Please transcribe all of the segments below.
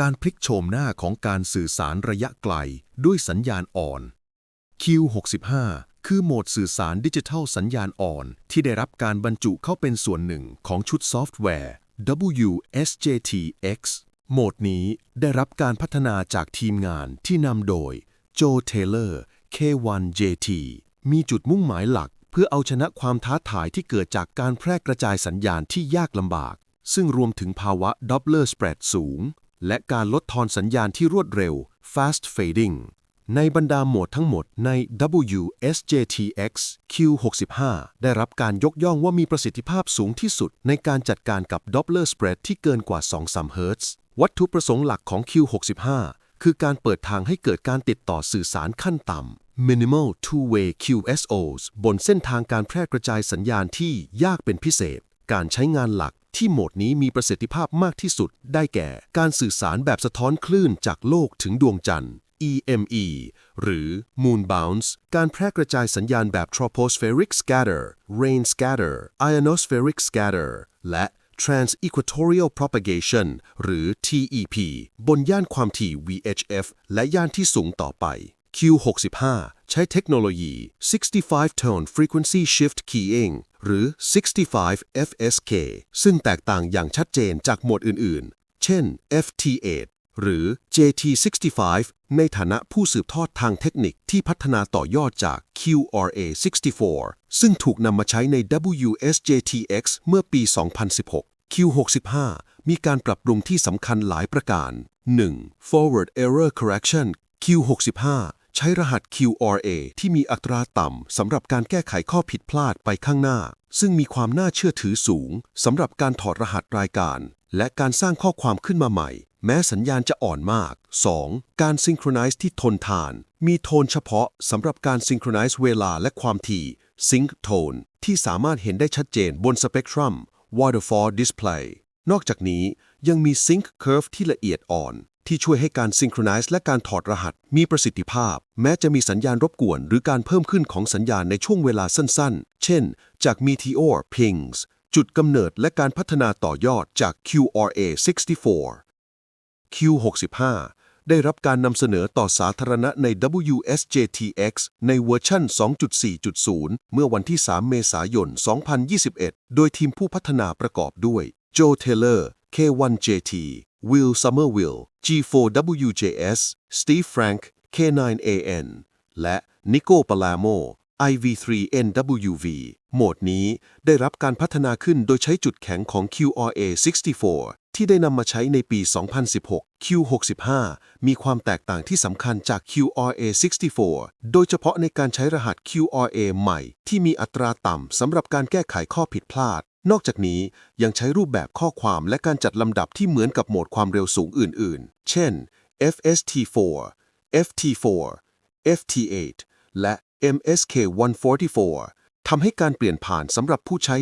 การพลิกโฉมหน้าของการสื่อสารระยะไกลด้วยสัญญาณอ่อน Q65 คือโหมดสื่อสารดิจิทัลสัญญาณอ่อน ที่ได้รับการบรรจุเข้าเป็นส่วนหนึ่งของชุดซอฟต์แวร์ WSJT-X โหมดนี้ได้รับการพัฒนาจากทีมงานที่นำโดยโจเทเลอร์ K1JT มีจุดมุ่งหมายหลัก เพื่อเอาชนะความท้าทายที่เกิดจากการแพร่กระจายสัญญาณที่ยากลำบาก ซึ่งรวมถึงภาวะ Doppler spread สูง และการลดทอนสัญญาณที่รวดเร็ว fast fading ในบรรดาโหมดทั้งหมดใน WSJT-X Q65 ได้รับการยกย่องว่ามีประสิทธิภาพสูงที่สุดในการจัดการกับ Doppler spread ที่เกินกว่า 2-3 เฮิรตซ์วัตถุประสงค์หลักของ Q65 คือการเปิดทางให้เกิดการติดต่อสื่อสารขั้นต่ำ Minimal Two-Way QSOs บนเส้นทางการแพร่กระจายสัญญาณที่ยากเป็นพิเศษ การใช้งานหลัก ที่โหมดนี้มีประสิทธิภาพมากที่สุด ได้แก่การสื่อสารแบบสะท้อนคลื่นจากโลกถึงดวงจันทร์ EME หรือ Moon Bounce การแพร่กระจายสัญญาณแบบ Tropospheric Scatter Rain Scatter Ionospheric Scatter และ Trans-Equatorial Propagation หรือ TEP บนย่านความถี่ VHF และย่านที่สูงต่อไป Q65 ใช้เทคโนโลยี 65 Tone Frequency Shift Keying หรือ 65 FSK ซึ่งแตกต่างอย่างชัดเจนจากโหมดอื่น ๆ เช่น FT8 หรือ JT65 ในฐานะผู้สืบทอดทางเทคนิคที่พัฒนาต่อยอดจาก QRA64 ซึ่งถูกนำมาใช้ใน WSJTX เมื่อปี 2016 Q65 มีการปรับปรุงที่สำคัญหลายประการ 1. Forward Error Correction Q65 ใช้รหัส QRA ที่มีอัตราต่ำสำหรับการแก้ไขข้อผิดพลาดไปข้างหน้า ซึ่งมีความน่าเชื่อถือสูงสำหรับการถอดรหัสรายการ และการสร้างข้อความขึ้นมาใหม่ แม้สัญญาณจะอ่อนมาก 2. การซิงโครไนซ์ที่ทนทาน มีโทนเฉพาะสำหรับการซิงโครไนซ์เวลาและความถี่ Sync Tone ที่สามารถเห็นได้ชัดเจนบนสเปกตรัม Waterfall Display นอกจากนี้ยังมี Sync Curve ที่ละเอียดอ่อน ที่ช่วยให้การซิงโครไนซ์และการถอดรหัสมีประสิทธิภาพ แม้จะมีสัญญาณรบกวน หรือการเพิ่มขึ้นของสัญญาณในช่วงเวลาสั้นๆ เช่น จาก Meteor Pings จุดกำเนิดและการพัฒนาต่อยอดจาก QRA64 Q65 ได้รับการนำเสนอต่อสาธารณะใน WSJTX ในเวอร์ชัน2.4.0 เมื่อวันที่ 3 เมษายน 2021 โดยทีมผู้พัฒนาประกอบด้วย Joe Taylor K1JT Will Somerville G4WJS Steve Frank K9AN และ Nico Palamo IV3NWV โหมดนี้ได้รับการพัฒนาขึ้นโดยใช้จุดแข็งของ QRA64 ที่ได้นำมาใช้ในปี 2016 Q65 มีความแตกต่างที่สำคัญจาก QRA64 โดยเฉพาะในการใช้รหัส QRA ใหม่ ที่มีอัตราต่ำสำหรับการแก้ไขข้อผิดพลาด นอกจากนี้ยังใช้รูปแบบข้อความและการจัดลำดับที่เหมือนกับโหมดความเร็วสูงอื่นๆ เช่น FST4 FT4 FT8 และ MSK144 ทำให้การเปลี่ยนผ่านสำหรับผู้ใช้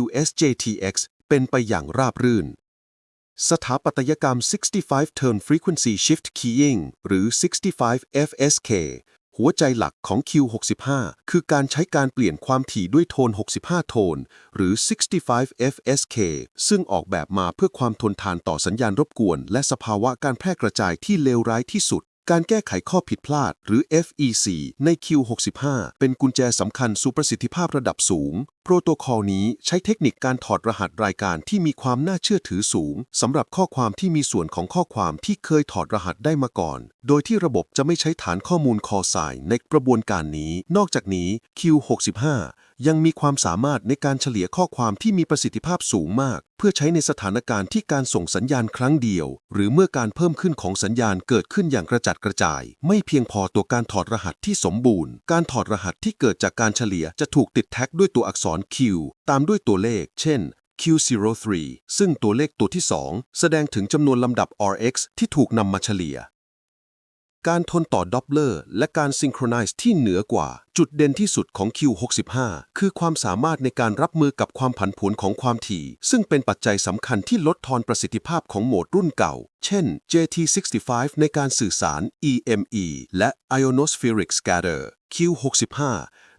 WSJTX เป็นไปอย่างราบรื่น สถาปัตยกรรม 65 Turn Frequency Shift Keying หรือ 65 FSK หัวใจหลักของ Q65 คือการใช้การเปลี่ยนความถี่ด้วยโทน 65 โทน หรือ 65 FSK ซึ่งออกแบบมาเพื่อความทนทานต่อสัญญาณรบกวน และสภาวะการแพร่กระจายที่เลวร้ายที่สุด การแก้ไขข้อผิดพลาดหรือ FEC ใน Q65 เป็นกุญแจสำคัญสู่ประสิทธิภาพระดับสูง โปรโตคอลนี้ใช้เทคนิคการถอดรหัสรายการที่มีความน่าเชื่อถือสูงสำหรับข้อความที่มีส่วนของข้อความที่เคยถอดรหัสได้มาก่อน โดยที่ระบบจะไม่ใช้ฐานข้อมูลคอสายในกระบวนการนี้ นอกจากนี้ Q65 ยังมีความสามารถในการเฉลี่ยข้อความที่มีประสิทธิภาพสูงมาก เพื่อใช้ในสถานการณ์ที่การส่งสัญญาณครั้งเดียว หรือเมื่อการเพิ่มขึ้นของสัญญาณเกิดขึ้นอย่างกระจัดกระจาย ไม่เพียงพอตัวการถอดรหัสที่สมบูรณ์ การถอดรหัสที่เกิดจากการเฉลี่ยจะถูกติดแท็กด้วยตัวอักษร Q ตามด้วยตัวเลข เช่น Q03 ซึ่งตัวเลขตัวที่ 2 แสดงถึงจำนวนลำดับ RX ที่ถูกนำมาเฉลี่ย การทนต่อดอปเลอร์ และการซิงโครไนซ์ที่เหนือกว่า จุดเด่นที่สุดของ Q65 คือความสามารถในการรับมือกับความผันผวนของความถี่ ซึ่งเป็นปัจจัยสำคัญที่ลดทอนประสิทธิภาพของโหมดรุ่นเก่า เช่น JT65 ในการสื่อสาร EME และ Ionospheric Scatter Q65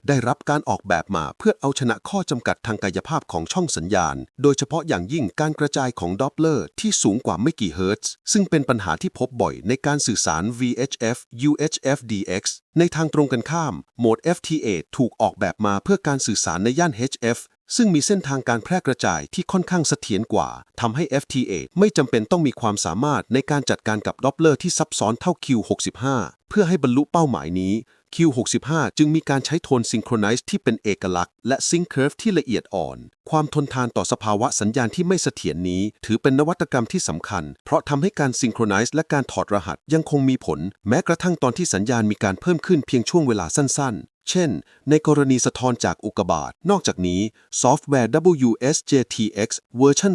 ได้รับการออกแบบมาเพื่อเอาชนะข้อจำกัดทางกายภาพของช่องสัญญาณ โดยเฉพาะอย่างยิ่งการกระจายของดอปเลอร์ที่สูงกว่าไม่กี่เฮิรตซ์ซึ่งเป็นปัญหาที่พบบ่อยในการสื่อสาร VHF UHF DX ในทางตรงกันข้าม โหมด FT8 ถูกออกแบบมาเพื่อการสื่อสารในย่าน HF ซึ่งมีเส้นทางการแพร่กระจายที่ค่อนข้างเสถียรกว่าทำให้ FT8 ไม่จำเป็นต้องมีความสามารถในการจัดการกับดอปเลอร์ที่ซับซ้อนเท่า Q65 เพื่อให้บรรลุเป้าหมายนี้ Q65 จึงมีการใช้โทนซิงโครไนซ์ที่เป็นเอกลักษณ์และซิงเคิร์ฟที่ละเอียดอ่อน ความทนทานต่อสภาวะสัญญาณที่ไม่เสถียรนี้ ถือเป็นนวัตกรรมที่สำคัญ เพราะทำให้การซิงโครไนซ์และการถอดรหัสยังคงมีผล แม้กระทั่งตอนที่สัญญาณมีการเพิ่มขึ้นเพียงช่วงเวลาสั้น เช่น ในกรณีสะท้อนจากอุกกาบาต นอกจากนี้ซอฟต์แวร์ WSJTX เวอร์ชัน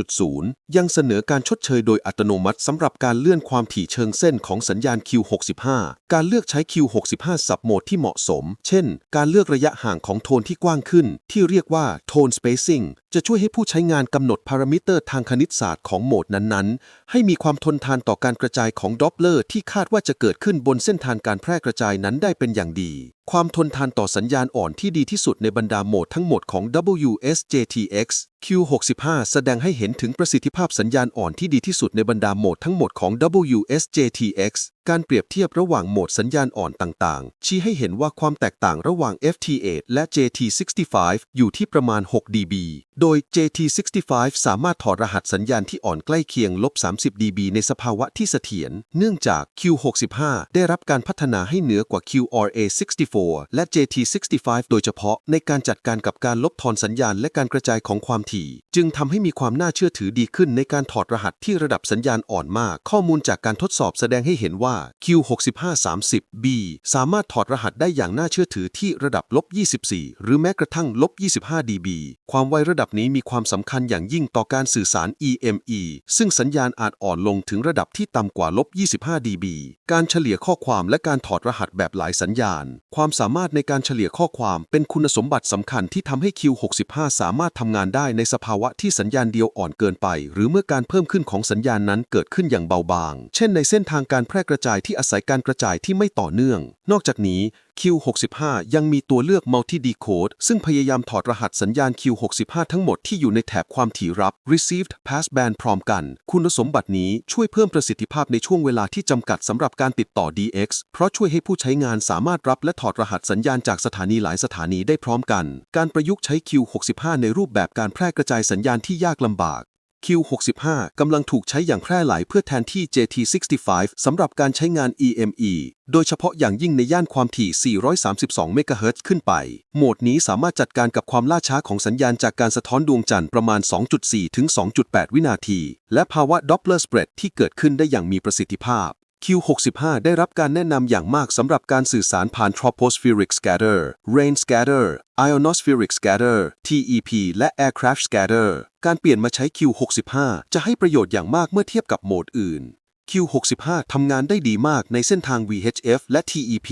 2.5.0 ยังเสนอการชดเชยโดยอัตโนมัติสำหรับการเลื่อนความถี่เชิงเส้นของสัญญาณ Q65 การเลือกใช้ Q65 สับโหมดที่เหมาะสม เช่น การเลือกระยะห่างของโทนที่กว้างขึ้น ที่เรียกว่า Tone Spacing จะช่วยให้ผู้ใช้งานกำหนดพารามิเตอร์ทางคณิตศาสตร์ของโหมดนั้นๆ ให้มีความทนทานต่อการกระจายของดอปเลอร์ที่คาดว่าจะเกิดขึ้นบนเส้นทางการแพร่กระจายนั้นได้เป็นอย่างดีความทนทานต่อสัญญาณอ่อนที่ดีที่สุดในบรรดาโหมดทั้งหมดของ WSJTX Q65 แสดงให้เห็นถึงประสิทธิภาพสัญญาณอ่อนที่ดีที่สุดในบรรดาโหมดทั้งหมดของ WSJTX การเปรียบเทียบระหว่างโหมดสัญญาณอ่อนต่างๆ ชี้ให้เห็นว่าความแตกต่างระหว่าง FT8 และ JT65 อยู่ที่ประมาณ 6 dB โดย JT65 สามารถถอดรหัสสัญญาณที่อ่อนใกล้เคียงลบ 30 dB ในสภาวะที่เสถียร เนื่องจาก Q65 ได้รับการพัฒนาให้เหนือกว่า QRA64 และ JT65 โดยเฉพาะในการจัดการกับการลบทอนสัญญาณและการกระจายของความถี่ จึงทำให้มีความน่าเชื่อถือดีขึ้นในการถอดรหัสที่ระดับสัญญาณอ่อนมาก ข้อมูลจากการทดสอบแสดงให้เห็นว่าว่า Q6530B สามารถถอดรหัสได้อย่างน่าเชื่อถือที่ระดับลบ24 หรือแม้กระทั่งลบ25 dB ความไวระดับนี้มีความสำคัญอย่างยิ่งต่อการสื่อสาร EME ซึ่งสัญญาณอาจอ่อนลงถึงระดับที่ต่ำกว่าลบ25 dB การเฉลี่ยข้อความและการถอดรหัสแบบหลายสัญญาณ ความสามารถในการเฉลี่ยข้อความเป็นคุณสมบัติสำคัญที่ทำให้ Q65 สามารถทำงานได้ในสภาวะที่สัญญาณเดียวอ่อนเกินไป หรือเมื่อการเพิ่มขึ้นของสัญญาณนั้นเกิดขึ้นอย่างเบาบาง เช่นในเส้นทางการแพร่กระจายที่อาศัยการกระจายที่ไม่ต่อเนื่อง นอกจากนี้ Q65 ยังมีตัวเลือก Multi Decode ซึ่งพยายามถอดรหัสสัญญาณ Q65 ทั้งหมดที่อยู่ในแถบความถี่รับ Received Passband พร้อมกัน คุณสมบัตินี้ช่วยเพิ่มประสิทธิภาพในช่วงเวลาที่จำกัดสำหรับการติดต่อ DX เพราะช่วยให้ผู้ใช้งานสามารถรับและถอดรหัสสัญญาณจากสถานีหลายสถานีได้พร้อมกัน การประยุกต์ใช้ Q65 ในรูปแบบการแพร่กระจายสัญญาณที่ยากลำบาก Q65 กำลังถูกใช้อย่างแพร่หลายเพื่อแทนที่ JT65 สำหรับการใช้งาน EME โดยเฉพาะอย่างยิ่งในย่านความถี่ 432 เมกะเฮิรตซ์ขึ้นไป โหมดนี้สามารถจัดการกับความล่าช้าของสัญญาณจากการสะท้อนดวงจันทร์ประมาณ 2.4 ถึง 2.8 วินาที และภาวะ Doppler spread ที่เกิดขึ้นได้อย่างมีประสิทธิภาพ Q65 ได้รับการแนะนำอย่างมากสำหรับการสื่อสารผ่าน Tropospheric Scatter Rain Scatter Ionospheric Scatter TEP และ Aircraft Scatter การเปลี่ยนมาใช้ Q65 จะให้ประโยชน์อย่างมากเมื่อเทียบกับโหมดอื่น Q65 ทำงานได้ดีมากในเส้นทาง VHF และ TEP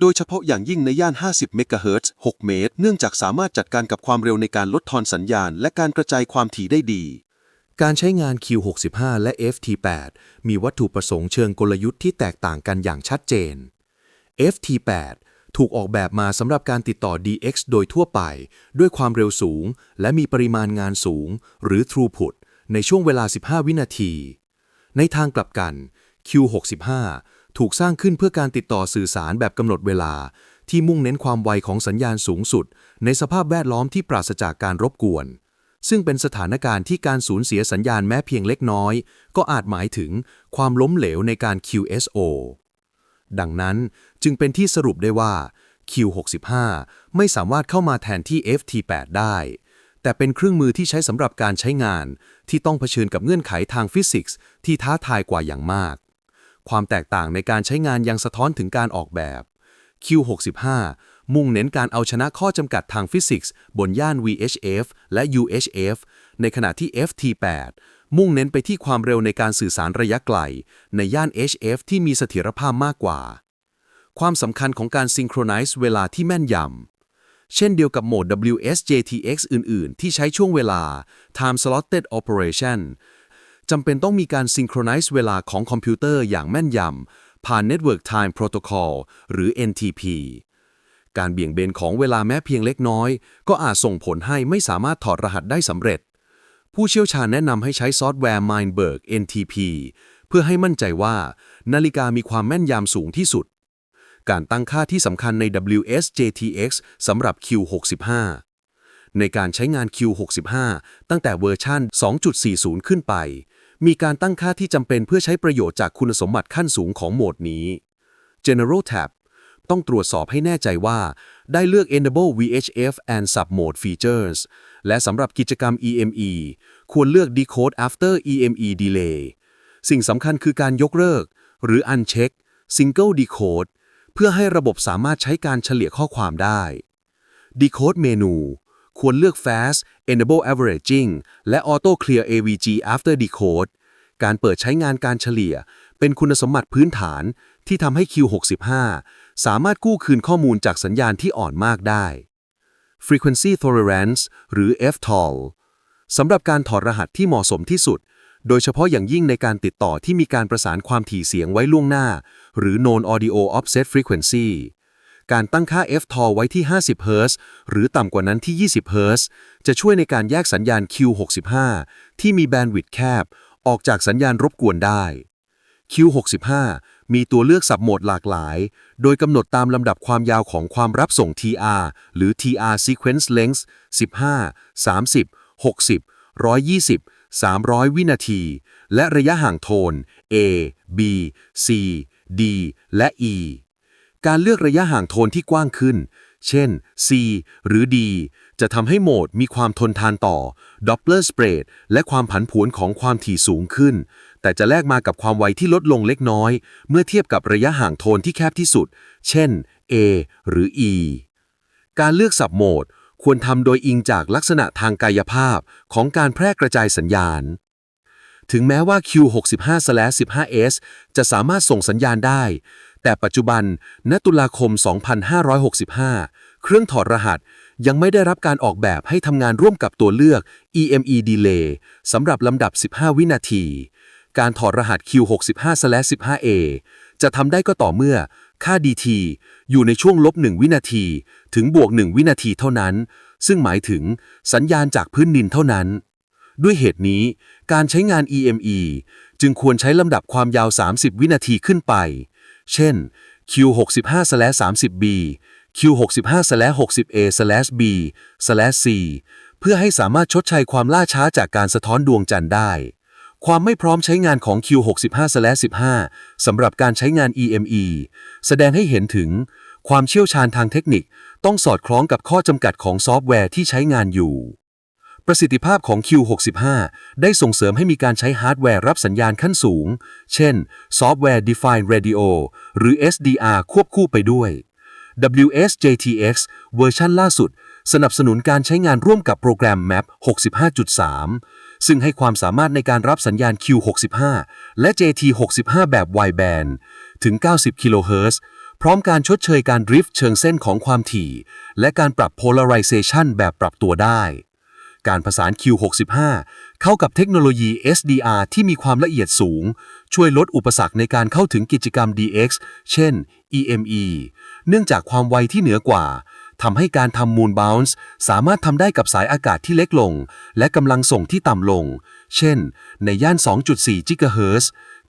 โดยเฉพาะอย่างยิ่งในย่าน 50เมกะเฮิรตซ์6เมตร เนื่องจากสามารถจัดการกับความเร็วในการลดทอนสัญญาณ และการกระจายความถี่ได้ดี การใช้งาน Q65 และ FT8 มีวัตถุประสงค์เชิงกลยุทธ์ที่แตกต่างกันอย่างชัดเจน FT8 ถูกออกแบบมาสำหรับการติดต่อ DX โดยทั่วไป ด้วยความเร็วสูง และมีปริมาณงานสูง หรือ throughput ในช่วงเวลา 15 วินาที ในทางกลับกัน Q65 ถูกสร้างขึ้นเพื่อการติดต่อสื่อสารแบบกำหนดเวลา ที่มุ่งเน้นความไวของสัญญาณสูงสุด ในสภาพแวดล้อมที่ปราศจากการรบกวน ซึ่งเป็นสถานการณ์ที่การสูญเสียสัญญาณแม้เพียงเล็กน้อย ก็อาจหมายถึงความล้มเหลวในการ QSO ดังนั้นจึงเป็นที่สรุปได้ว่า Q65 ไม่สามารถเข้ามาแทนที่ FT8 ได้ แต่เป็นเครื่องมือที่ใช้สำหรับการใช้งาน ที่ต้องเผชิญกับเงื่อนไขทางฟิสิกส์ที่ท้าทายกว่าอย่างมาก ความแตกต่างในการใช้งานยังสะท้อนถึงการออกแบบ Q65 มุ่งเน้นการเอาชนะข้อจำกัดทางฟิสิกส์บนย่าน VHF และ UHF ในขณะที่ FT8 มุ่งเน้นไปที่ความเร็วในการสื่อสารระยะไกล ในย่าน HF ที่มีเสถียรภาพมากกว่า ความสำคัญของการซิงโครไนซ์เวลาที่แม่นยำ เช่นเดียวกับโหมด WSJTX อื่น ๆ ที่ใช้ช่วงเวลา Time Slotted Operation จำเป็นต้องมีการซิงโครไนซ์เวลาของคอมพิวเตอร์อย่างแม่นยำผ่าน Network Time Protocol หรือ NTP การเบี่ยงเบนของเวลาแม้เพียงเล็กน้อย ก็อาจส่งผลให้ไม่สามารถถอดรหัสได้สำเร็จ ผู้เชี่ยวชาญแนะนำให้ใช้ซอฟต์แวร์ Mindberg NTP เพื่อให้มั่นใจว่า นาฬิกามีความแม่นยำสูงที่สุด การตั้งค่าที่สำคัญใน WSJTX สำหรับ Q65 ในการใช้งาน Q65 ตั้งแต่เวอร์ชัน2.40 ขึ้นไป มีการตั้งค่าที่จำเป็นเพื่อใช้ประโยชน์จากคุณสมบัติขั้นสูงของโหมดนี้ General Tab ต้องตรวจสอบให้แน่ใจว่า ได้เลือก Enable VHF and Sub Mode Features และสำหรับกิจกรรม EME ควรเลือก Decode After EME Delay สิ่งสำคัญคือการยกเลิก หรือ Uncheck Single Decode เพื่อให้ระบบสามารถใช้การเฉลี่ยข้อความได้ Decode เมนูควรเลือก Fast Enable Averaging และ Auto Clear AVG After Decode การเปิดใช้งานการเฉลี่ย เป็นคุณสมบัติพื้นฐานที่ทำให้ Q65 สามารถกู้คืนข้อมูลจากสัญญาณที่อ่อนมากได้ Frequency Tolerance หรือ FTOL สำหรับการถอดรหัสที่เหมาะสมที่สุด โดยเฉพาะอย่างยิ่งในการติดต่อที่มีการประสานความถี่เสียงไว้ล่วงหน้า หรือ Non Audio Offset Frequency การตั้งค่า FTOL ไว้ที่ 50 Hz หรือต่ำกว่านั้นที่ 20 Hz จะช่วยในการแยกสัญญาณ Q65 ที่มีแบนด์วิดต์แคบ ออกจากสัญญาณรบกวนได้ Q65 มีตัวเลือกสับโหมดหลากหลาย โดยกำหนดตามลำดับความยาวของความรับส่ง TR หรือ TR Sequence Length 15 30 60 120 300 วินาที และระยะห่างโทน A B C D และ E การเลือกระยะห่างโทนที่กว้างขึ้น เช่น C หรือ D จะทำให้โหมดมีความทนทานต่อ Doppler spread และความผันผวนของความถี่สูงขึ้น แต่จะแลกมากับความไวที่ลดลงเล็กน้อย เมื่อเทียบกับระยะห่างโทนที่แคบที่สุด เช่น A หรือ E การเลือกสับโหมด ควรทำโดยอิงจากลักษณะทางกายภาพของการแพร่กระจายสัญญาณ ถึงแม้ว่า Q65/15S จะสามารถส่งสัญญาณได้ แต่ปัจจุบัน ณ ตุลาคม 2565 เครื่องถอดรหัสยังไม่ได้รับการออกแบบให้ทำงานร่วมกับตัวเลือก EME Delay สำหรับลำดับ 15 วินาที การถอดรหัส Q65/15A จะทำได้ก็ต่อเมื่อ ค่า DT อยู่ในช่วงลบ 1 วินาที ถึงบวก 1 วินาทีเท่านั้น ซึ่งหมายถึงสัญญาณจากพื้นดินเท่านั้น ด้วยเหตุนี้ การใช้งาน EME จึงควรใช้ลำดับความยาว 30 วินาทีขึ้นไป เช่น Q65/30B Q65/60A/B/C เพื่อให้สามารถชดใช้ความล่าช้าจากการสะท้อนดวงจันทร์ได้ ความไม่พร้อมใช้งานของ Q65/15 สำหรับการใช้งาน EME แสดงให้เห็นถึง ความเชี่ยวชาญทางเทคนิคต้องสอดคล้องกับข้อจำกัดของซอฟต์แวร์ที่ใช้งานอยู่ ประสิทธิภาพของ Q65 ได้ส่งเสริมให้มีการใช้ฮาร์ดแวร์รับสัญญาณขั้นสูง เช่น Software Defined Radio หรือ SDR ควบคู่ไปด้วย WSJTX เวอร์ชันล่าสุด สนับสนุนการใช้งานร่วมกับโปรแกรม Map 65.3 ซึ่งให้ความสามารถในการรับสัญญาณ Q65 และ JT65 แบบ wideband ถึง 90 กิโลเฮิรตซ์พร้อมการชดเชยการดริฟต์เชิงเส้นของความถี่ และการปรับ polarization แบบปรับตัวได้ การผสาน Q65 เข้ากับเทคโนโลยี SDR ที่มีความละเอียดสูง ช่วยลดอุปสรรคในการเข้าถึงกิจกรรม DX เช่น EME เนื่องจากความไวที่เหนือกว่า ทำให้การทำ Moon Bounce สามารถทำได้กับสายอากาศที่เล็กลง และกำลังส่งที่ต่ำลง เช่น ในย่าน 2.4 GHz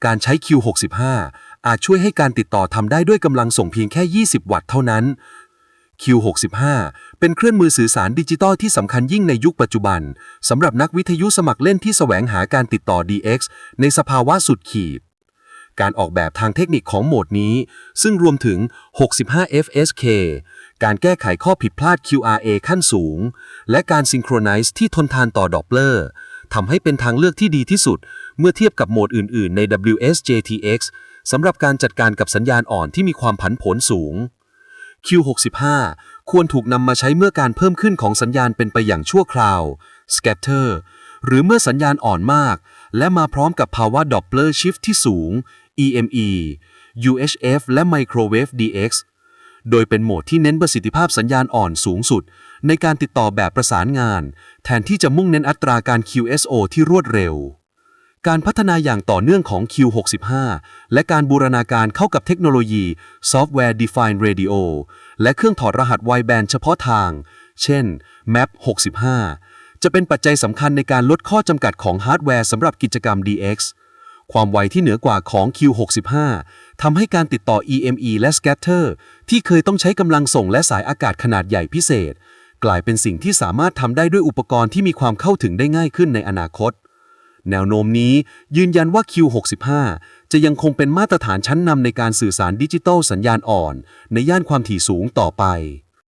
การใช้ Q65 อาจช่วยให้การติดต่อทำได้ด้วยกำลังส่งเพียงแค่ 20 วัตต์เท่านั้น Q65 เป็นเครื่องมือสื่อสารดิจิตอลที่สำคัญยิ่งในยุคปัจจุบันสำหรับนักวิทยุสมัครเล่นที่แสวงหาการติดต่อ DX ในสภาวะสุดขีด การออกแบบทางเทคนิคของโหมดนี้ ซึ่งรวมถึง 65 FSK การแก้ไขข้อผิดพลาด QRA ขั้นสูง และการซิงโครไนซ์ที่ทนทานต่อดอปเลอร์ทำให้เป็นทางเลือกที่ดีที่สุด เมื่อเทียบกับโหมดอื่น ๆ ใน WSJTX สำหรับการจัดการกับสัญญาณอ่อนที่มีความผันผวนสูง Q65 ควรถูกนำมาใช้เมื่อการเพิ่มขึ้นของสัญญาณเป็นไปอย่างชั่วคราว scatter หรือเมื่อสัญญาณอ่อนมาก และมาพร้อมกับภาวะ Doppler shift ที่สูง EME UHF และ Microwave DX โดยเป็นโหมดที่เน้นประสิทธิภาพสัญญาณอ่อนสูงสุด ในการติดต่อแบบประสานงาน แทนที่จะมุ่งเน้นอัตราการ QSO ที่รวดเร็ว การพัฒนาอย่างต่อเนื่องของ Q65 และการบูรณาการเข้ากับเทคโนโลยี Software Defined Radio และเครื่องถอดรหัส Wideband เฉพาะทาง เช่น MAP 65 จะเป็นปัจจัยสำคัญในการลดข้อจำกัดของฮาร์ดแวร์สำหรับกิจกรรม DX ความไวที่เหนือกว่าของ Q65 ทำให้การติดต่อ EME และ Scatter ที่เคยต้องใช้กำลังส่งและสายอากาศขนาดใหญ่พิเศษ กลายเป็นสิ่งที่สามารถทำได้ด้วยอุปกรณ์ที่มีความเข้าถึงได้ง่ายขึ้นในอนาคต แนวโน้มนี้ยืนยันว่า Q65 จะยังคงเป็นมาตรฐานชั้นนำในการสื่อสารดิจิทัลสัญญาณอ่อน ในย่านความถี่สูงต่อไป